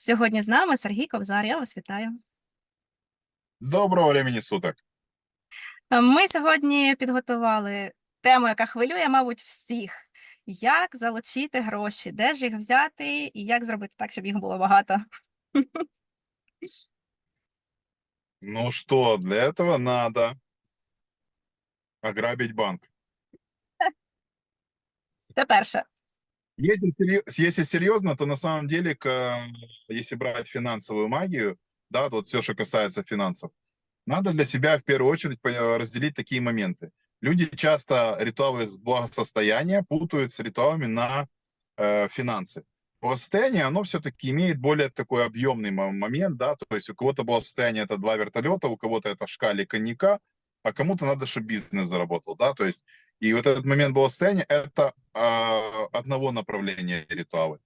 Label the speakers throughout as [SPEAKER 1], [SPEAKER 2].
[SPEAKER 1] Сьогодні з нами Сергій Кобзар. Я вас вітаю.
[SPEAKER 2] Доброго времени суток.
[SPEAKER 1] Е, Ми сьогодні підготували тему, яка хвилює, мабуть, всіх. Як залучити гроші, де ж їх взяти і як зробити так, щоб їх було багато.
[SPEAKER 2] Ну что, для этого надо ограбить банк.
[SPEAKER 1] Це перше.
[SPEAKER 2] Если, если серьезно, то на самом деле, к- если брать финансовую магию, да, вот все, что касается финансов, надо для себя в первую очередь по- разделить такие моменты. Люди часто ритуалы с благосостояния путают с ритуалами на э, финансы. Благосостояние, оно все-таки имеет более такой объемный мо- момент, да, то есть у кого-то благосостояние это два вертолета, у кого-то это шкали коньяка, а кому-то надо, чтобы бизнес заработал, да, то есть и вот этот момент благосостояния это а, одного направления ритуалы.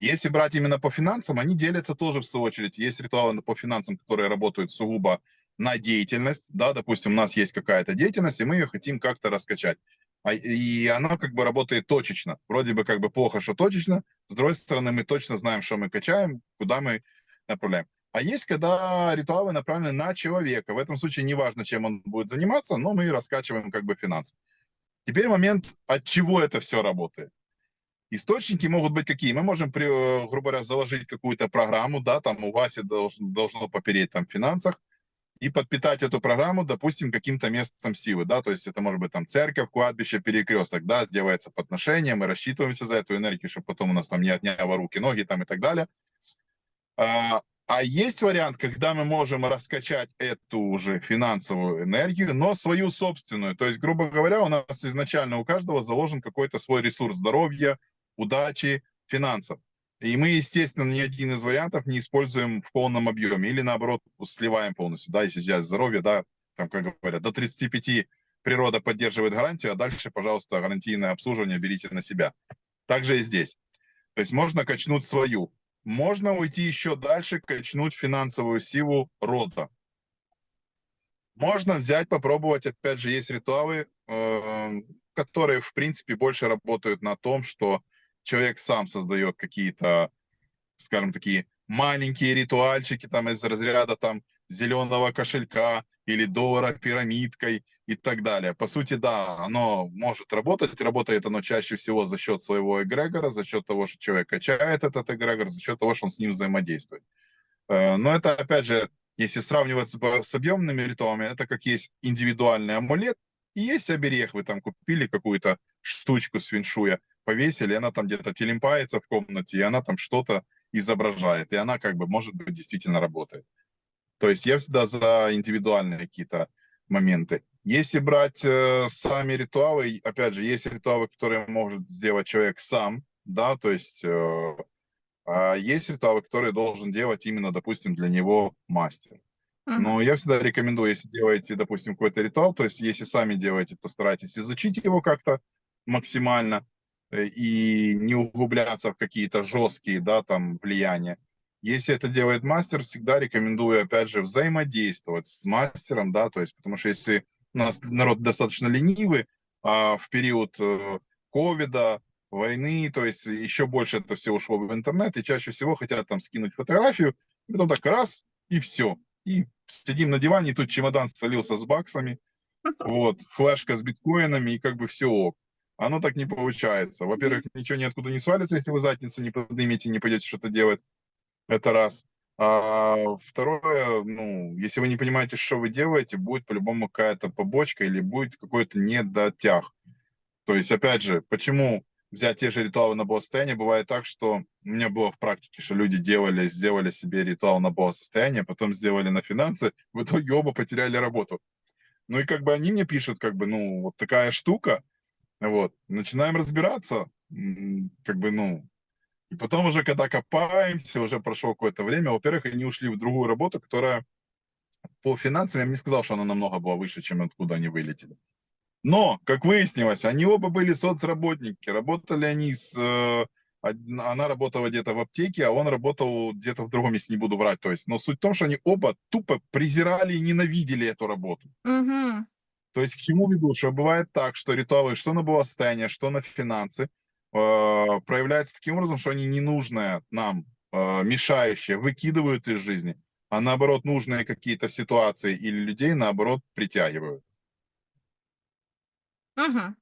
[SPEAKER 2] Если брать именно по финансам, они делятся тоже в свою очередь. Есть ритуалы по финансам, которые работают сугубо на деятельность, да, допустим, у нас есть какая-то деятельность, и мы ее хотим как-то раскачать. А, и она как бы работает точечно. Вроде бы как бы плохо, что точечно. С другой стороны, мы точно знаем, что мы качаем, куда мы направляем. А есть, когда ритуалы направлены на человека. В этом случае неважно, чем он будет заниматься, но мы раскачиваем как бы финансы. Теперь момент, от чего это все работает. Источники могут быть какие? Мы можем, э, грубо говоря, заложить какую-то программу, да, там у Васи должен, должно попереть там в финансах, и подпитать эту программу, допустим, каким-то местом силы, да, то есть это может быть там церковь, кладбище, перекресток, да, делается подношение, мы рассчитываемся за эту энергию, чтобы потом у нас там не отняло руки, ноги там и так далее. А, а есть вариант, когда мы можем раскачать эту уже финансовую энергию, но свою собственную. То есть, грубо говоря, у нас изначально у каждого заложен какой-то свой ресурс здоровья, удачи, финансов. И мы, естественно, ни один из вариантов не используем в полном объеме или, наоборот, сливаем полностью. Да, если взять здоровье, да, там, как говорят, до 35 природа поддерживает гарантию, а дальше, пожалуйста, гарантийное обслуживание берите на себя. Также и здесь. То есть можно качнуть свою. Можно уйти еще дальше, качнуть финансовую силу рода. Можно взять, попробовать, опять же, есть ритуалы, э, которые, в принципе, больше работают на том, что человек сам создает какие-то, скажем, такие маленькие ритуальчики там из разряда там зеленого кошелька или доллара пирамидкой и так далее. По сути, да, оно может работать. Работает оно чаще всего за счет своего эгрегора, за счет того, что человек качает этот эгрегор, за счет того, что он с ним взаимодействует. Э, Но это, опять же, если сравнивать с объемными ритуалами, это как есть индивидуальный амулет, и есть оберег. Вы там купили какую-то штучку с виншуя, повесили, она там где-то телемпается в комнате, и она там что-то изображает, и она как бы, может быть, действительно работает. То есть я всегда за индивидуальные какие-то моменты. Если брать э, сами ритуалы, опять же, есть ритуалы, которые может сделать человек сам, да, то есть э, а есть ритуалы, которые должен делать именно, допустим, для него мастер. Но я всегда рекомендую, если делаете, допустим, какой-то ритуал, то есть если сами делаете, то старайтесь изучить его как-то максимально э, и не углубляться в какие-то жесткие, да, там, влияния. Если это делает мастер, всегда рекомендую, опять же, взаимодействовать с мастером, да, то есть, потому что если у нас народ достаточно ленивый, а в период э, ковида, войны, то есть еще больше это все ушло в интернет, и чаще всего хотят там скинуть фотографию, и потом так раз, и все. И сидим на диване, и тут чемодан свалился с баксами, вот, флешка с биткоинами, и как бы все ок. Оно так не получается. Во-первых, ничего ниоткуда не свалится, если вы задницу не поднимете, не пойдете что-то делать. Это раз. А второе, ну, если вы не понимаете, что вы делаете, будет по-любому какая-то побочка или будет какой-то недотяг. То есть, опять же, почему взять те же ритуалы на благосостояние? Бывает так, что у меня было в практике, что люди делали, сделали себе ритуал на благосостояние, потом сделали на финансы, в итоге оба потеряли работу. Ну и как бы они мне пишут, как бы, ну, вот такая штука, вот, начинаем разбираться, как бы, ну, и потом уже, когда копаемся, уже прошло какое-то время, во-первых, они ушли в другую работу, которая по финансам, я бы не сказал, что она намного была выше, чем откуда они вылетели. Но, как выяснилось, они оба были соцработники. Работали они с... э, Она работала где-то в аптеке, а он работал где-то в другом месте, не буду врать. То есть, но суть в том, что они оба тупо презирали и ненавидели эту работу.
[SPEAKER 1] Мгм.
[SPEAKER 2] То есть к чему веду? Что бывает так, что ритуалы, что на благосостояние, что на финансы, э, проявляются таким образом, что они ненужное нам э, мешающие, выкидывают из жизни, а наоборот нужные какие-то ситуации или людей, наоборот, притягивают.
[SPEAKER 1] Угу.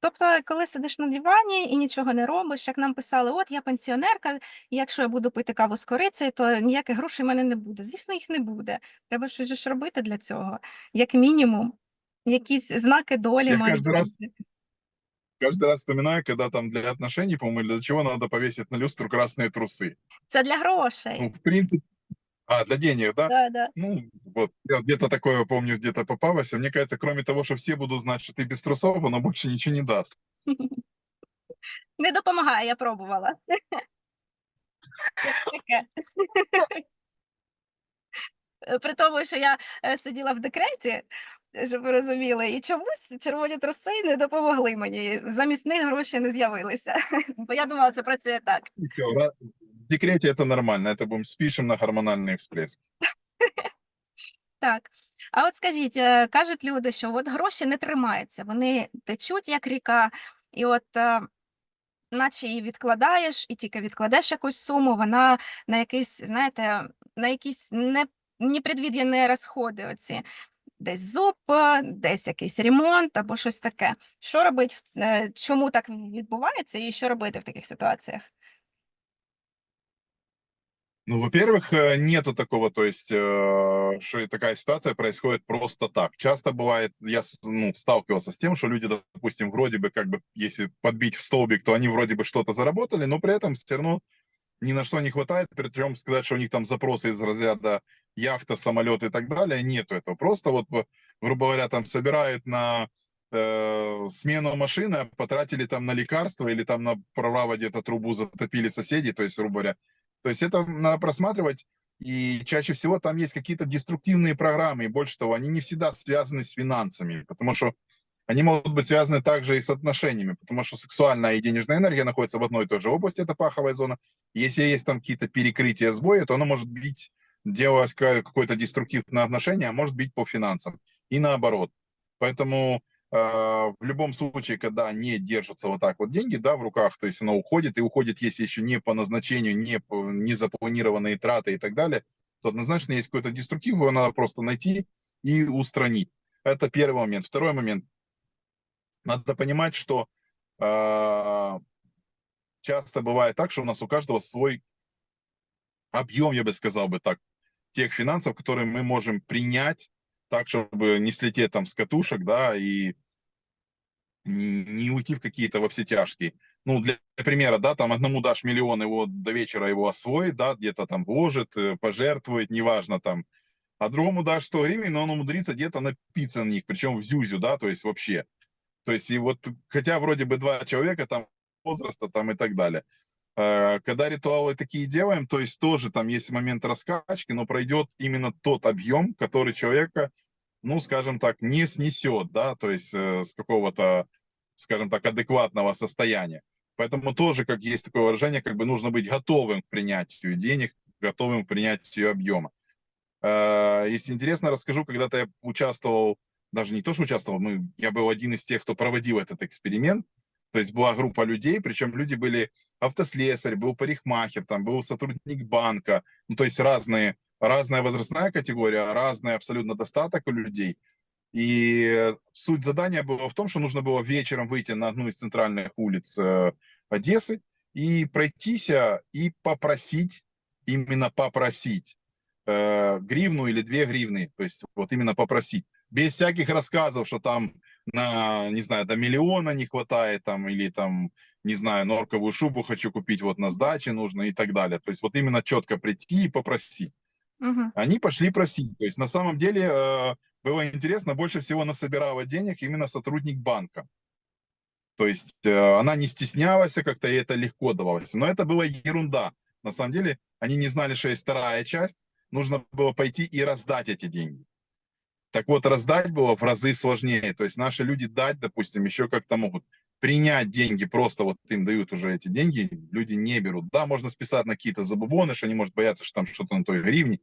[SPEAKER 1] Тобто, коли сидиш на дивані і нічого не робиш, як нам писали, от я пенсіонерка, і якщо я буду пити каву з корицею, то ніяких грошей в мене не буде. Звісно, їх не буде. Треба щось же ж робити для цього, як мінімум. Якісь знаки долі
[SPEAKER 2] Я
[SPEAKER 1] мають
[SPEAKER 2] кожен раз-
[SPEAKER 1] бути.
[SPEAKER 2] Каждый раз вспоминаю, когда там для отношений, по-моему, для чего надо повесить на люстру красные трусы.
[SPEAKER 1] Це для грошей.
[SPEAKER 2] Ну, в принципе, а, для денег, да?
[SPEAKER 1] Да, да.
[SPEAKER 2] Ну, вот, я где-то такое помню, где-то попалось. а Мне кажется, кроме того, что все будут знать, что ты без трусов, оно больше ничего не даст.
[SPEAKER 1] Не допомагає, я пробувала. Таке. Е, При тому, що я е, сиділа в декреті, щоб ви розуміли, і чомусь червоні труси не допомогли мені. Замість них гроші не з'явилися. Бо я думала, це працює так.
[SPEAKER 2] И всё, ра- В декрете это нормально, это будем спишем на гормональный всплеск.
[SPEAKER 1] Так. А от скажіть, е, кажуть люди, що от гроші не тримаються, вони течуть як ріка, і от е, наче її відкладаєш, і тільки відкладеш якусь суму, вона на якийсь, знаєте, на якісь не, непредвідені розходи оці. Десь зуб, е, десь якийсь ремонт або щось таке. Що робить, в- е, чому так відбувається, і що робити в таких ситуаціях?
[SPEAKER 2] Ну, во-первых, э, нету такого, то есть, э, что и такая ситуация происходит просто так. Часто бывает, я с- ну, сталкивался с тем, что люди, допустим, вроде бы как бы, если подбить в столбик, то они вроде бы что-то заработали, но при этом все равно ни на что не хватает, причем сказать, что у них там запросы из разряда яхта, самолет и так далее, нету этого. Просто вот, грубо говоря, там собирают на э, смену машины, а потратили там на лекарства или там на право где-то трубу затопили соседи, то есть, грубо говоря, то есть это надо просматривать, и чаще всего там есть какие-то деструктивные программы, и больше того, они не всегда связаны с финансами, потому что они могут быть связаны также и с отношениями, потому что сексуальная и денежная энергия находятся в одной и той же области, это паховая зона. Если есть там какие-то перекрытия, сбои, то оно может бить, делать ка- какое-то деструктивное отношение, а может быть по финансам. И наоборот. Поэтому э, в любом случае, когда не держатся вот так вот деньги, да, в руках, то есть оно уходит, и уходит, если еще не по назначению, не, по, не запланированные траты и так далее, то однозначно есть какой-то деструктив, его надо просто найти и устранить. Это первый момент. Второй момент. Надо понимать, что э, часто бывает так, что у нас у каждого свой объем, я бы сказал бы так, тех финансов, которые мы можем принять так, чтобы не слететь там с катушек, да, и не уйти в какие-то во все тяжкие. Ну, для примера, да, там одному дашь миллион, его до вечера его освоит, да, где-то там вложит, э, пожертвует, неважно там, а другому дашь 100 гривен, но он умудрится где-то напиться на них, причем в зюзю, да, то есть вообще. То есть и вот, хотя вроде бы два человека там возраста там и так далее. Э, Когда ритуалы такие делаем, то есть тоже там есть момент раскачки, но пройдет именно тот объем, который человека, ну, скажем так, не снесет, да, то есть э, с какого-то, скажем так, адекватного состояния. Поэтому тоже, как есть такое выражение, как бы нужно быть готовым к принятию денег, готовым к принятию объема. Э, Если интересно, расскажу, когда-то я участвовал, даже не то, что участвовал, мы, я был один из тех, кто проводил этот эксперимент. То есть была группа людей, причем люди были автослесарь, был парикмахер, там был сотрудник банка, ну, то есть разные, разная возрастная категория, разный абсолютно достаток у людей. И суть задания была в том, что нужно было вечером выйти на одну из центральных улиц э, Одессы и пройтись и попросить, именно попросить э, гривну или две гривны, то есть вот именно попросить, без всяких рассказов, что там на, не знаю, до миллиона не хватает, там, или там, не знаю, норковую шубу хочу купить, вот на сдаче нужно и так далее. То есть вот именно четко прийти и попросить.
[SPEAKER 1] Угу.
[SPEAKER 2] Они пошли просить. То есть на самом деле э, было интересно, больше всего насобирала денег именно сотрудник банка. То есть э, она не стеснялась, а как-то ей это легко давалось. Но это была ерунда. На самом деле они не знали, что есть вторая часть. Нужно было пойти и раздать эти деньги. Так вот, раздать было в разы сложнее. То есть наши люди дать, допустим, еще как-то могут. Принять деньги, просто вот им дают уже эти деньги, люди не берут. Да, можно списать на какие-то забубоны, что они, может, боятся, что там что-то на той гривне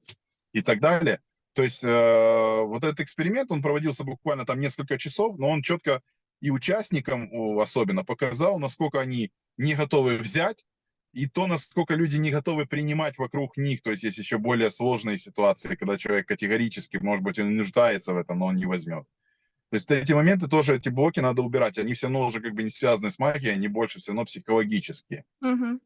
[SPEAKER 2] и так далее. То есть э, вот этот эксперимент, он проводился буквально там несколько часов, но он четко и участникам особенно показал, насколько они не готовы взять, и то, насколько люди не готовы принимать вокруг них, то есть есть еще более сложные ситуации, когда человек категорически, может быть, он нуждается в этом, но он не возьмет. То есть эти моменты тоже, эти блоки надо убирать, они все равно уже как бы не связаны с магией, они больше все равно психологические.
[SPEAKER 1] Угу.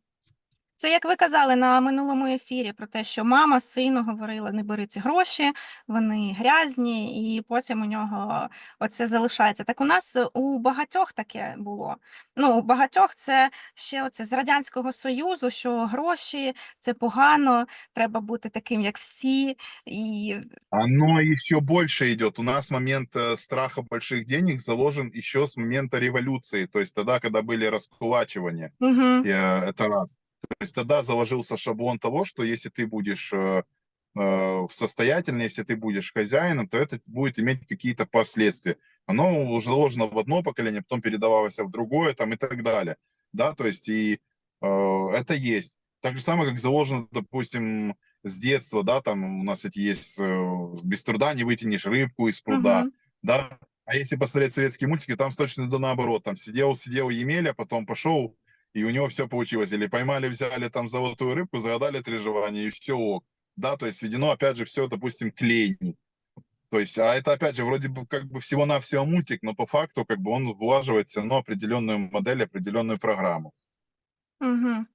[SPEAKER 1] Це як ви казали на минулому ефірі про те, що мама сину говорила: не бери ці гроші, вони грязні, і потім у нього оце залишається. Так у нас у багатьох таке було. Ну, у багатьох це ще оце з Радянського Союзу, що гроші це погано, треба бути таким, як всі. І
[SPEAKER 2] Оно еще больше идет. У нас момент э, страха больших денег заложен еще с момента революции, то есть тогда, когда были раскулачивания.
[SPEAKER 1] угу.
[SPEAKER 2] Э, Это раз. То есть тогда заложился шаблон того, что если ты будешь э, э, состоятельный, если ты будешь хозяином, то это будет иметь какие-то последствия. Оно заложено в одно поколение, потом передавалось в другое там, и так далее. Да, то есть и э, это есть. Так же самое, как заложено, допустим, с детства, да, там у нас эти есть, э, без труда не вытянешь рыбку из пруда,
[SPEAKER 1] Мгм.
[SPEAKER 2] да. А если посмотреть советские мультики, там точно до наоборот, там сидел, сидел Емеля, потом пошел, и у него все получилось. Или поймали, взяли там золотую рыбку, загадали три желания, и все ок. Да, то есть введено, опять же, все, допустим, к лени. То есть, а это, опять же, вроде бы как бы всего-навсего мультик, но по факту как бы он влаживает все равно определенную модель, определенную программу.
[SPEAKER 1] Угу.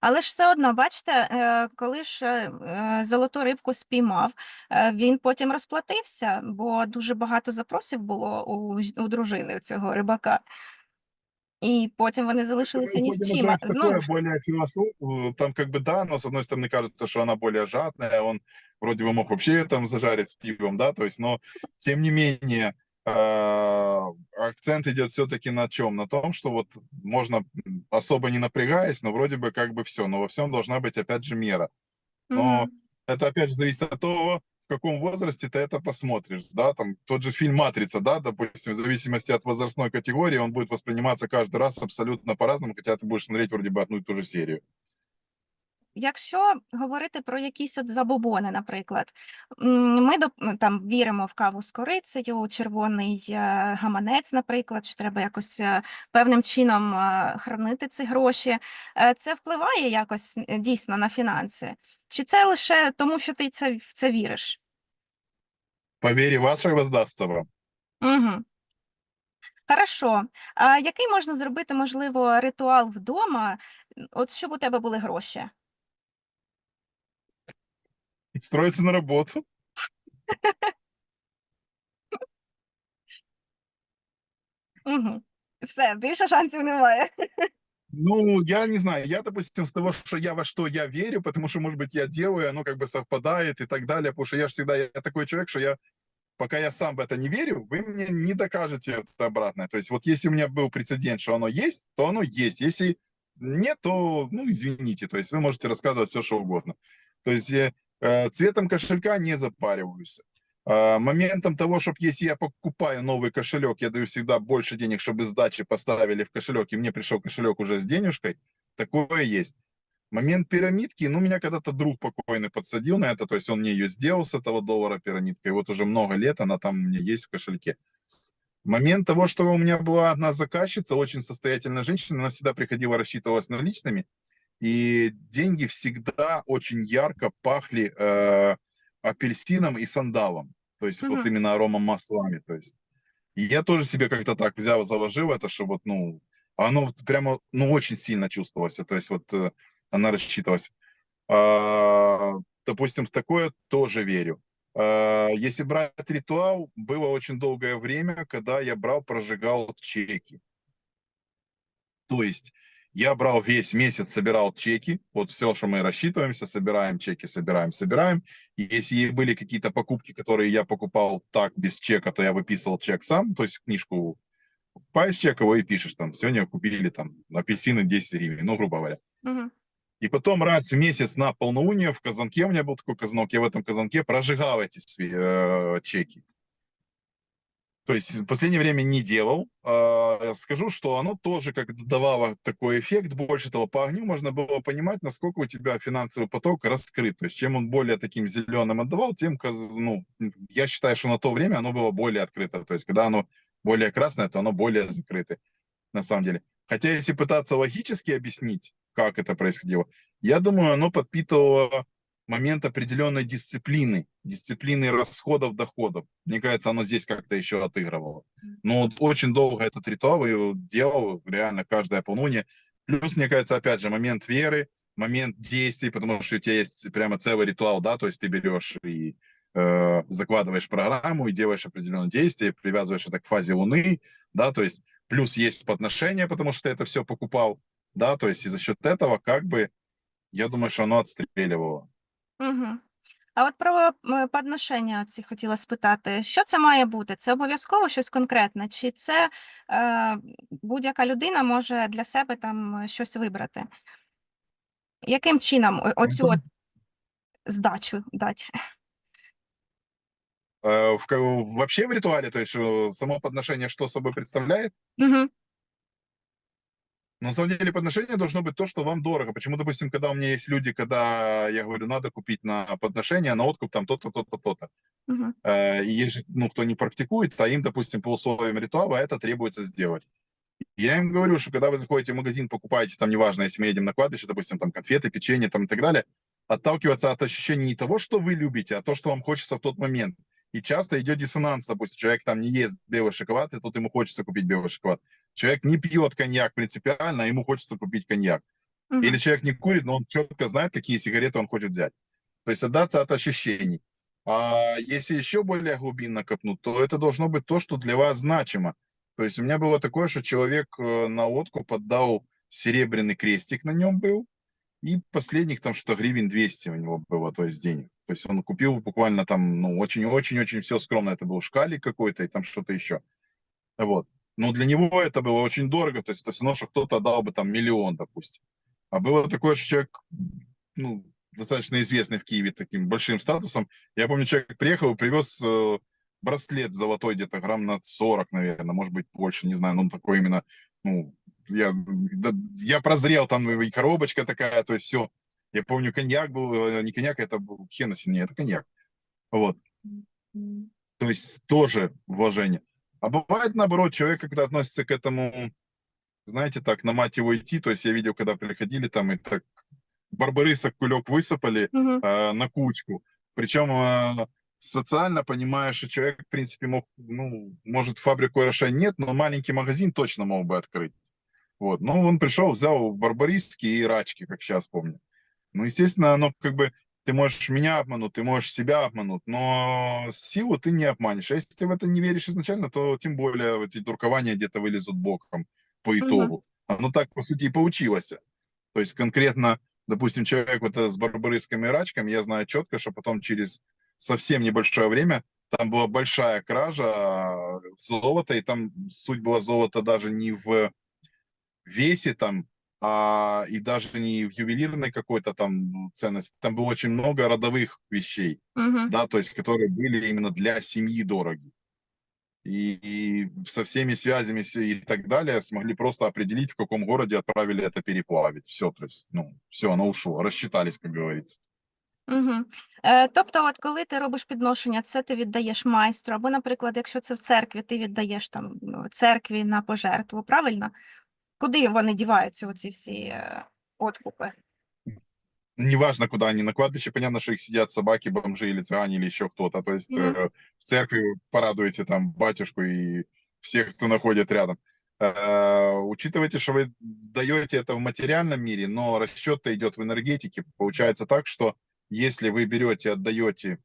[SPEAKER 1] Але ж все одно, бачите, е, коли ж е, е, золоту рибку спіймав, е, він потім розплатився, бо дуже багато запросів було у, ж- у дружини цього рибака. І потім вони залишилися ні з
[SPEAKER 2] уходим
[SPEAKER 1] чим.
[SPEAKER 2] уже
[SPEAKER 1] А
[SPEAKER 2] в такое
[SPEAKER 1] Знову
[SPEAKER 2] более философ... Там как бы да, но с одной стороны кажется, что она более жадная, он вроде бы мог вообще там зажарить с пивом, да, то есть, но тем не менее э, акцент идет все-таки на чем? На том, что вот можно м, особо не напрягаясь, но вроде бы как бы все, но во всем должна быть опять же мера. Но
[SPEAKER 1] Мгм.
[SPEAKER 2] это опять же зависит от того, в каком возрасте ты это посмотришь, да, там тот же фильм «Матрица», да, допустим, в зависимости от возрастной категории он будет восприниматься каждый раз абсолютно по-разному, хотя ты будешь смотреть вроде бы одну и ту же серию.
[SPEAKER 1] Якщо говорити про якісь от забобони, наприклад, ми там віримо в каву з корицею, червоний е, гаманець, наприклад, що треба якось е, певним чином е, хранити ці гроші. Це впливає якось дійсно на фінанси? Чи це лише тому, що ти це, в це віриш?
[SPEAKER 2] По вере вашей воздастся вам.
[SPEAKER 1] Угу. Хорошо. А який можна зробити, можливо, ритуал вдома, от щоб у тебе були гроші?
[SPEAKER 2] Строиться на работу.
[SPEAKER 1] Угу. Все, більше шансів немає.
[SPEAKER 2] Ну, я не знаю, я, допустим, с того, что я во что я верю, потому что, может быть, я делаю, оно как бы совпадает и так далее, потому что я же всегда я такой человек, что я, пока я сам в это не верю, вы мне не докажете это обратное. То есть вот если у меня был прецедент, что оно есть, то оно есть. Если нет, то, ну, извините, то есть вы можете рассказывать все, что угодно. То есть э, э, цветом кошелька не запариваюсь. Э, моментом того, чтобы если я покупаю новый кошелек, я даю всегда больше денег, чтобы сдачи поставили в кошелек, и мне пришел кошелек уже с денежкой, такое есть. Момент пирамидки, ну, меня когда-то друг покойный подсадил на это, то есть он мне ее сделал с этого доллара пирамидка, и вот уже много лет она там у меня есть в кошельке. Момент того, что у меня была одна заказчица, очень состоятельная женщина, она всегда приходила, рассчитывалась наличными, и деньги всегда очень ярко пахли э, апельсином и сандалом, то есть вот
[SPEAKER 1] Мгм.
[SPEAKER 2] именно аромамаслами, то есть. И я тоже себе как-то так взял, заложил это, что вот, ну, оно вот прямо, ну, очень сильно чувствовалось, то есть вот э, она рассчитывалась. А, допустим, в такое тоже верю. А, Если брать ритуал, было очень долгое время, когда я брал, прожигал чеки. То есть я брал весь месяц, собирал чеки, вот все, что мы рассчитываемся, собираем чеки, собираем, собираем. И если были какие-то покупки, которые я покупал так, без чека, то я выписывал чек сам, то есть книжку покупаешь чек, его и пишешь там, сегодня купили там апельсины 10 гривен, ну, грубо говоря.
[SPEAKER 1] Угу.
[SPEAKER 2] И потом раз в месяц на полнолуние в казанке, у меня был такой казанок, я в этом казанке прожигал эти э, чеки. То есть в последнее время не делал. А, Скажу, что оно тоже как давало такой эффект. Больше того, по огню можно было понимать, насколько у тебя финансовый поток раскрыт. То есть чем он более таким зеленым отдавал, тем, ну, я считаю, что на то время оно было более открыто. То есть когда оно более красное, то оно более закрыто на самом деле. Хотя если пытаться логически объяснить, как это происходило. Я думаю, оно подпитывало момент определенной дисциплины, дисциплины расходов, доходов. Мне кажется, оно здесь как-то еще отыгрывало. Но вот очень долго этот ритуал делал, реально каждое полнолуние. Плюс, мне кажется, опять же, момент веры, момент действий, потому что у тебя есть прямо целый ритуал, да, то есть ты берешь и э, закладываешь программу и делаешь определенные действия, привязываешь это к фазе Луны, да, то есть плюс есть подношение, потому что ты это все покупал, да, то есть и за счет этого как бы, я думаю, что оно отстреливало.
[SPEAKER 1] Угу. А от про е, подношення оці хотіла спитати, що це має бути? Це обов'язково щось конкретне, чи це е, будь-яка людина може для себе там е, щось вибрати? Яким чином о- оцю от здачу дати?
[SPEAKER 2] Э, в, ка- вообще в ритуале, то есть э, само подношение что собой представляет?
[SPEAKER 1] Угу.
[SPEAKER 2] Но на самом деле подношение должно быть то, что вам дорого. Почему, допустим, когда у меня есть люди, когда я говорю, надо купить на подношение, на откуп там то-то, то-то, то-то.
[SPEAKER 1] Угу.
[SPEAKER 2] Э, И есть же, ну, кто не практикует, а им, допустим, по условиям ритуала это требуется сделать. Я им говорю, что когда вы заходите в магазин, покупаете там, неважно, если мы едем на кладбище, допустим, там конфеты, печенье там и так далее, отталкиваться от ощущения не того, что вы любите, а то, что вам хочется в тот момент. И часто идет диссонанс, допустим, человек там не ест белый шоколад, и тут ему хочется купить белый шоколад. Человек не пьет коньяк принципиально, а ему хочется купить коньяк.
[SPEAKER 1] Угу.
[SPEAKER 2] Или человек не курит, но он четко знает, какие сигареты он хочет взять. То есть отдаться от ощущений. А если еще более глубинно копнуть, то это должно быть то, что для вас значимо. То есть у меня было такое, что человек э, на откуп отдал серебряный крестик на нем был, и последних там что гривен 200 у него было, то есть денег. То есть он купил буквально там, ну, очень-очень-очень все скромно. Это был шкалик какой-то и там что-то еще. Вот. Но для него это было очень дорого, то есть это все равно, что кто-то дал бы там миллион, допустим. А было такое, что человек, ну, достаточно известный в Киеве таким большим статусом. Я помню, человек приехал и привез э, браслет золотой где-то грамм на 40, наверное, может быть больше, не знаю, ну такой именно, ну, я, да, я прозрел, там и коробочка такая, то есть все. Я помню, коньяк был, э, не коньяк, это был Хеннесси, не, это коньяк. Вот. То есть тоже уважение. А бывает наоборот, человек, когда относится к этому, знаете, так, на мать его идти, то есть я видел, когда приходили там и так барбариса кулек высыпали
[SPEAKER 1] Угу.
[SPEAKER 2] э, на кучку. Причем э, социально понимая, что человек, в принципе, мог, ну, может, фабрику Роше нет, но маленький магазин точно мог бы открыть. Вот. Ну, он пришел, взял барбариски и рачки, как сейчас помню. Ну, естественно, оно как бы ты можешь меня обмануть, ты можешь себя обмануть, но силу ты не обманешь. А если ты в это не веришь изначально, то тем более эти дуркования где-то вылезут боком по итогу. Оно так, по сути, и получилось. То есть конкретно, допустим, человек вот с барбарыскими рачками, я знаю четко, что потом через совсем небольшое время там была большая кража золота, и там суть была золота даже не в весе там, а, и даже не в ювелирной какой-то там ценности. Там было очень много родовых вещей,
[SPEAKER 1] Угу.
[SPEAKER 2] да, то есть которые были именно для семьи дороги. И, и со всеми связями с- и так далее смогли просто определить, в каком городе отправили это переплавить. Все, то есть, ну, все, оно ушло, рассчитались, как говорится.
[SPEAKER 1] Угу. Е, тобто, от коли ти робиш підношення, це ти віддаєш майстру, або, наприклад, якщо це в церкві, ти віддаєш там ну, церкві на пожертву, правильно? Куди вони діваються, оці всі е, откупи?
[SPEAKER 2] Неважно, куда они, на кладбище, понятно, что их сидят собаки, бомжи или цыгане, или еще кто-то. То есть
[SPEAKER 1] Мгм.
[SPEAKER 2] э, в церкви вы порадуете там батюшку и всех, кто находит рядом. Э, учитывайте, что вы даете это в материальном мире, но расчет-то идет в энергетике. Получается так, что если вы берете, отдаете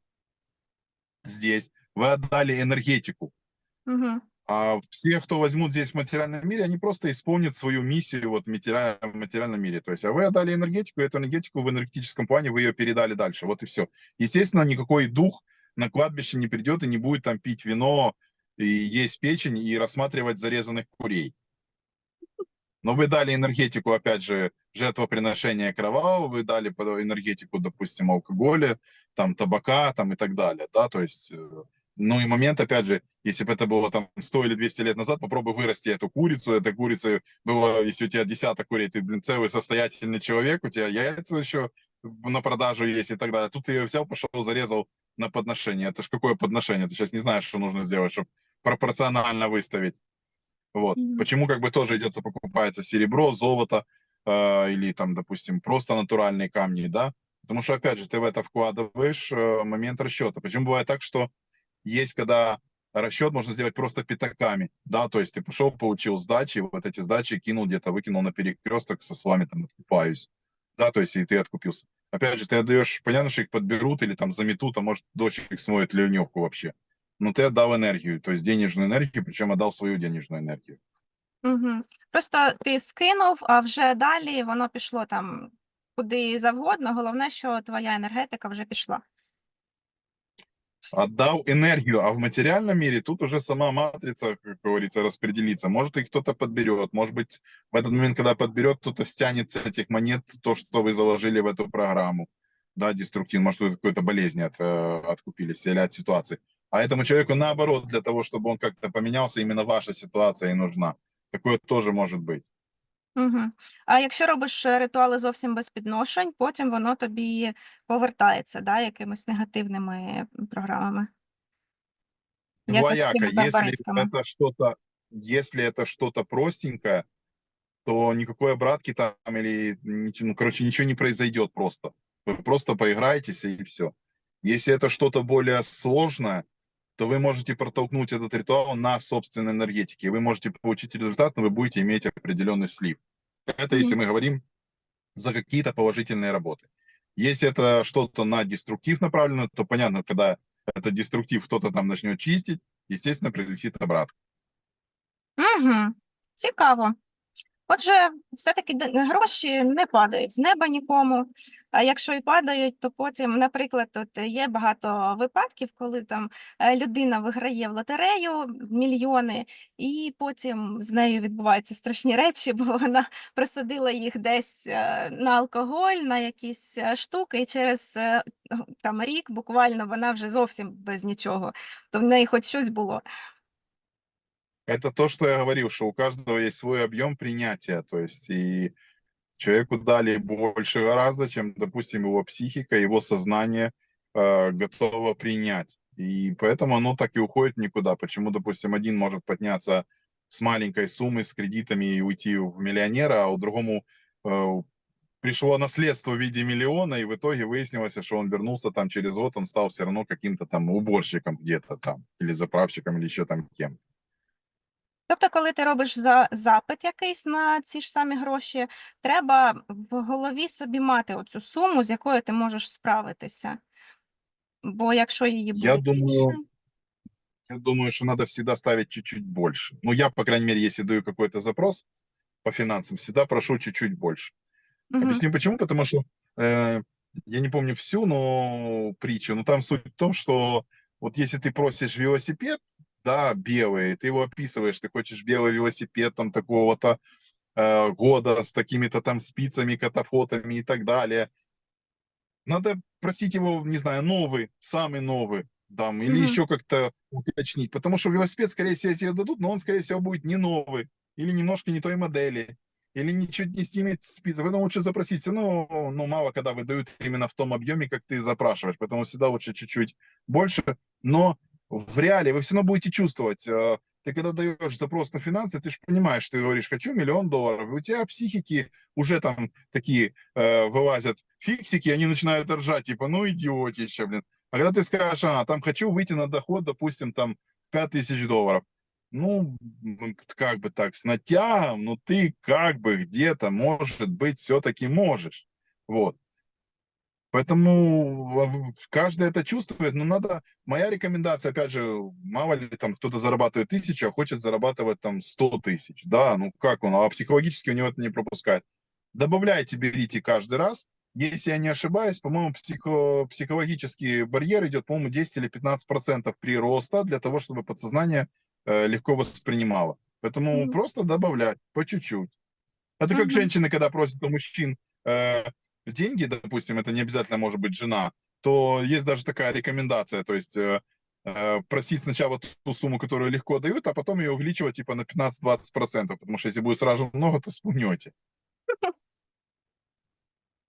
[SPEAKER 2] здесь, вы отдали энергетику.
[SPEAKER 1] Угу.
[SPEAKER 2] А все, кто возьмут здесь в материальном мире, они просто исполнят свою миссию вот в матери- в материальном мире. То есть, а вы отдали энергетику, эту энергетику в энергетическом плане вы ее передали дальше. Вот и все. Естественно, никакой дух на кладбище не придет и не будет там пить вино и есть печень и рассматривать зарезанных курей. Но вы дали энергетику, опять же, жертвоприношения кровавого, вы дали энергетику, допустим, алкоголя, там, табака, там и так далее, да, то есть, э, ну и момент, опять же, если бы это было там 100 или 200 лет назад, попробуй вырасти эту курицу, эта курица было, если у тебя десяток курей, ты, блин, целый состоятельный человек, у тебя яйца еще на продажу есть и так далее. Тут ты ее взял, пошел, зарезал на подношение. Это ж какое подношение? Ты сейчас не знаешь, что нужно сделать, чтобы пропорционально выставить. Вот.
[SPEAKER 1] Мгм.
[SPEAKER 2] Почему как бы тоже идется, покупается серебро, золото. э, или там, допустим, просто натуральные камни, да, потому что, опять же, ты в это вкладываешь э, момент расчета. Причем бывает так, что есть, когда расчет можно сделать просто пятаками, да, то есть ты пошел, получил сдачи, вот эти сдачи кинул где-то, выкинул на перекресток, со словами там откупаюсь, да, то есть и ты откупился. Опять же, ты отдаешь, понятно, что их подберут или там заметут, а может дочь их смоет ливневку вообще. Но ты отдал энергию, то есть денежную энергию, причем отдал свою денежную энергию.
[SPEAKER 1] Угу. Просто ти скинув, а вже далі воно пішло там куди завгодно. Головне, що твоя енергетика вже пішла.
[SPEAKER 2] Отдал энергию, а в материальном мире тут уже сама матрица, как говорится, распределится. Может, их кто-то подберет, может быть, в этот момент, когда подберет, кто-то стянет с этих монет то, что вы заложили в эту программу, да, деструктивно, может, вы какой-то болезни от, э, откупились или от ситуации. А этому человеку наоборот, для того, чтобы он как-то поменялся, именно ваша ситуация и нужна. Такое тоже может быть.
[SPEAKER 1] Угу. А якщо робиш е, ритуали зовсім без підношень, потім воно тобі повертається, да, якимись негативними програмами. Як ось з
[SPEAKER 2] Двояко,
[SPEAKER 1] тими
[SPEAKER 2] если
[SPEAKER 1] барбарицькими.
[SPEAKER 2] это что-то, если это что-то простенькое, то никакой обратки там или, ничего- ну, короче, ничего не произойдет просто. Вы просто поиграетесь и все. Если это что-то более сложное, то вы можете протолкнуть этот ритуал на собственной энергетике. Вы можете получить результат, но вы будете иметь определенный слив. Это если мы говорим за какие-то положительные работы. Если это что-то на деструктив направлено, то понятно, когда этот деструктив кто-то там начнет чистить, естественно, прилетит обратно.
[SPEAKER 1] Угу. Цікаво. Отже, все-таки гроші не падають з неба нікому. А якщо і падають, то потім, наприклад, тут є багато випадків, коли там е, людина виграє в лотерею мільйони, і потім з нею відбуваються страшні речі, бо вона присадила їх десь е, на алкоголь, на якісь е, штуки, і через там рік буквально вона вже зовсім без нічого. То в неї хоч щось було.
[SPEAKER 2] Это то, что я говорил, что у каждого есть свой объем принятия. То есть и человеку дали больше гораздо, чем, допустим, его психика, его сознание э, готово принять. И поэтому оно так и уходит никуда. Почему, допустим, один может подняться с маленькой суммы, с кредитами и уйти в миллионера, а у другому э, пришло наследство в виде миллиона, и в итоге выяснилось, что он вернулся там через год, он стал все равно каким-то там уборщиком где-то там, или заправщиком, или еще там кем.
[SPEAKER 1] Тобто, коли ти робиш за запит якийсь на ці ж самі гроші, треба в голові собі мати оцю суму, з якою ти можеш справитися. Бо якщо її буде
[SPEAKER 2] Я думаю,
[SPEAKER 1] більше,
[SPEAKER 2] Я думаю, что надо всегда ставить чуть-чуть больше. Ну, я, по крайней мере, если даю какой-то запрос по финансам, всегда прошу чуть-чуть больше.
[SPEAKER 1] Мгм.
[SPEAKER 2] Объясню почему. Потому что э, я не помню всю, но притчу. Но там суть в том, что вот если ты просишь велосипед, да, белый, ты его описываешь, ты хочешь белый велосипед там такого-то э, года с такими-то там спицами, катафотами и так далее. Надо просить его, не знаю, новый, самый новый, там, или
[SPEAKER 1] Мгм.
[SPEAKER 2] еще как-то уточнить. Потому что велосипед, скорее всего, тебе дадут, но он, скорее всего, будет не новый, или немножко не той модели, или ничуть не снимет спицы. Поэтому лучше запросить. Равно, ну, мало когда выдают именно в том объеме, как ты запрашиваешь. Поэтому всегда лучше чуть-чуть больше. Но в реале вы все равно будете чувствовать. э, Ты когда даешь запрос на финансы, ты же понимаешь, ты говоришь, хочу миллион долларов. И у тебя психики уже там такие э, вылазят фиксики, они начинают ржать, типа, ну идиотище, блин. А когда ты скажешь, а, там хочу выйти на доход, допустим, там в 5000 долларов. Ну, как бы так, с натягом, ну ты как бы где-то, может быть, все-таки можешь. Вот. Поэтому а, каждый это чувствует, но надо, моя рекомендация, опять же, мало ли там кто-то зарабатывает тысячу, а хочет зарабатывать там 100 тысяч, да, ну как он, а психологически у него это не пропускает. Добавляйте, берите каждый раз, если я не ошибаюсь, по-моему, психо- психологический барьер идет, по-моему, 10 или 15 процентов прироста для того, чтобы подсознание э, легко воспринимало. Поэтому
[SPEAKER 1] Мгм.
[SPEAKER 2] просто добавлять по чуть-чуть. Это как
[SPEAKER 1] Мгм.
[SPEAKER 2] женщины, когда просят у мужчин э, деньги, допустим, это не обязательно может быть жена, то есть даже такая рекомендация, то есть э, э, просить сначала ту сумму, которую легко дают, а потом ее увеличивать типа на 15-20 процентов, потому что если будет сразу много, то спугнете.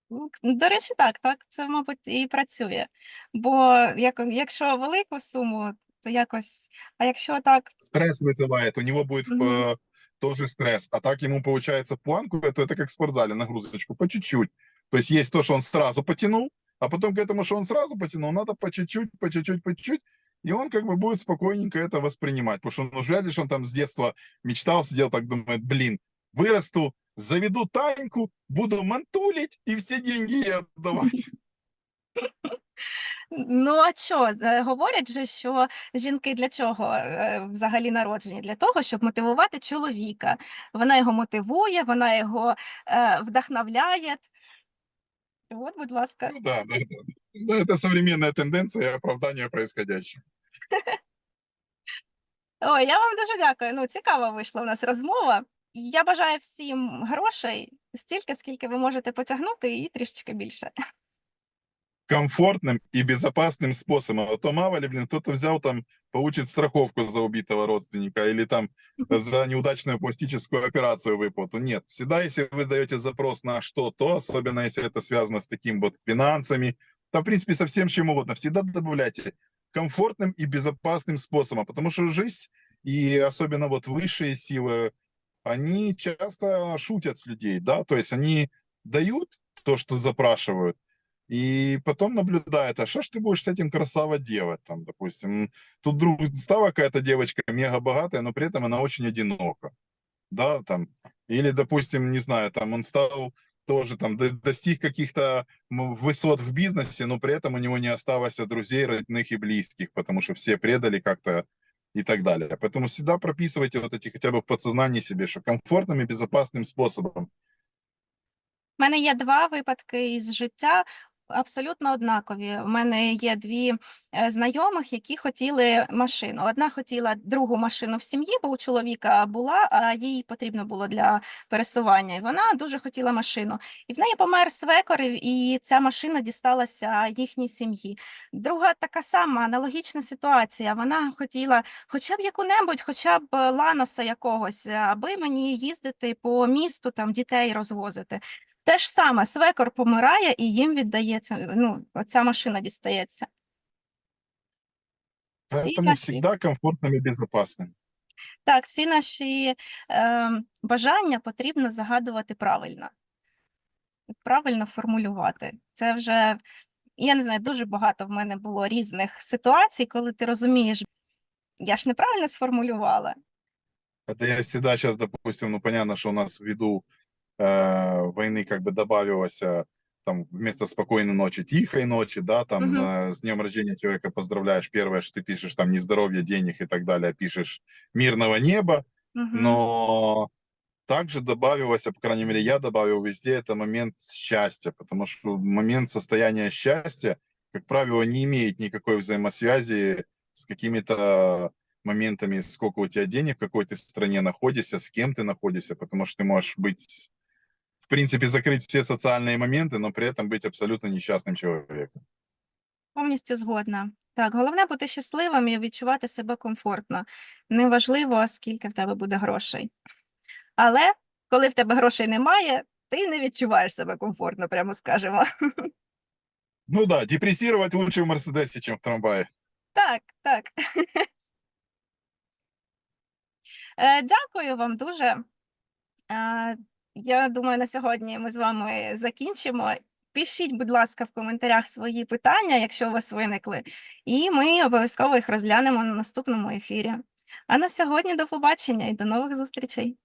[SPEAKER 1] Ну, к- До речі, так, так, це, мабуть, і працює. Бо як, якщо велику суму, то якось, а якщо так,
[SPEAKER 2] Стресс вызывает, у него будет в,
[SPEAKER 1] Мгм.
[SPEAKER 2] э, тоже стресс. А так ему получается планку, это, это как в спортзале, нагрузочку, по чуть-чуть. То есть есть то, что он сразу потянул, а потом к этому, что он сразу потянул, надо по чуть-чуть, по чуть-чуть, по чуть-чуть, и он как бы будет спокойненько это воспринимать. Потому что ну, вряд ли, что он там с детства мечтал, сидел так, думает, блин, вырасту, заведу Таньку, буду мантулить и все деньги ей отдавать.
[SPEAKER 1] Ну, а що? Е, Говорять же, що жінки для чого е, взагалі народжені? Для того, щоб мотивувати чоловіка. Вона його мотивує, вона його е, вдохновляє. От, будь ласка.
[SPEAKER 2] Ну да, да, да. Да, это современная тенденция и оправдание происходящего.
[SPEAKER 1] Ой, я вам дуже дякую. Ну, цікава вийшла у нас розмова. Я бажаю всім грошей стільки, скільки ви можете потягнути, і трішечки більше.
[SPEAKER 2] Комфортным и безопасным способом. А то мало ли, блин, кто-то взял там, получит страховку за убитого родственника или там за неудачную пластическую операцию выплату. Нет, всегда, если вы даете запрос на что-то, особенно если это связано с таким вот финансами, да, в принципе, со всем чем угодно, всегда добавляйте комфортным и безопасным способом, потому что жизнь и особенно вот высшие силы, они часто шутят с людей, да, то есть они дают то, что запрашивают, и потом наблюдает, а что ж ты будешь с этим красаво делать, там, допустим. Тут вдруг стала какая-то девочка мега богатая, но при этом она очень одинока, да, там. Или, допустим, не знаю, там он стал тоже там до- достиг каких-то высот в бизнесе, но при этом у него не осталось друзей, родных и близких, потому что все предали как-то и так далее. Поэтому всегда прописывайте вот эти хотя бы в подсознании себе, что комфортным и безопасным способом.
[SPEAKER 1] У мене є два випадки із життя. Абсолютно однакові. У мене є дві е, знайомих, які хотіли машину. Одна хотіла другу машину в сім'ї, бо у чоловіка була, а їй потрібно було для пересування. І вона дуже хотіла машину. І в неї помер свекор, і- ця машина дісталася їхній сім'ї. Друга така сама аналогічна ситуація. Вона хотіла хоча б яку-небудь, хоча б ланоса якогось, аби мені їздити по місту, там дітей розвозити. Те ж саме, свекор помирає і їм віддається, ну, оця машина дістається. Всі
[SPEAKER 2] Поэтому
[SPEAKER 1] наші,
[SPEAKER 2] всегда комфортным и безопасным.
[SPEAKER 1] так, всі наші е, бажання потрібно загадувати правильно. Правильно формулювати. Це вже, я не знаю, дуже багато в мене було різних ситуацій, коли ти розумієш, я ж неправильно сформулювала.
[SPEAKER 2] Это я всегда сейчас, допустим, ну понятно, что у нас ввиду э, войны как бы добавилось э, там вместо спокойной ночи тихой ночи, да, там
[SPEAKER 1] Мгм.
[SPEAKER 2] э, с днем рождения человека поздравляешь, первое, что ты пишешь там не здоровья, денег и так далее, пишешь мирного неба,
[SPEAKER 1] Мгм.
[SPEAKER 2] но также добавилось, а, по крайней мере, я добавил везде, это момент счастья, потому что момент состояния счастья, как правило, не имеет никакой взаимосвязи с какими-то моментами, сколько у тебя денег, в какой ты стране находишься, с кем ты находишься, потому что ты можешь быть, в принципе, закрыть все социальные моменты, но при этом быть абсолютно несчастным человеком.
[SPEAKER 1] Повністю згодна. Так, головне бути щасливим і відчувати себе комфортно. Неважливо, скільки в тебе буде грошей. Але коли в тебе грошей немає, ти не відчуваєш себе комфортно, прямо скажемо.
[SPEAKER 2] Ну да, депрессировать лучше в Мерседесе, чем в трамвае.
[SPEAKER 1] Так, так. Е, Дякую вам дуже. я думаю, на сьогодні ми з вами закінчимо. Пишіть, будь ласка, в коментарях свої питання, якщо у вас виникли, і ми обов'язково їх розглянемо на наступному ефірі. А на сьогодні до побачення і до нових зустрічей.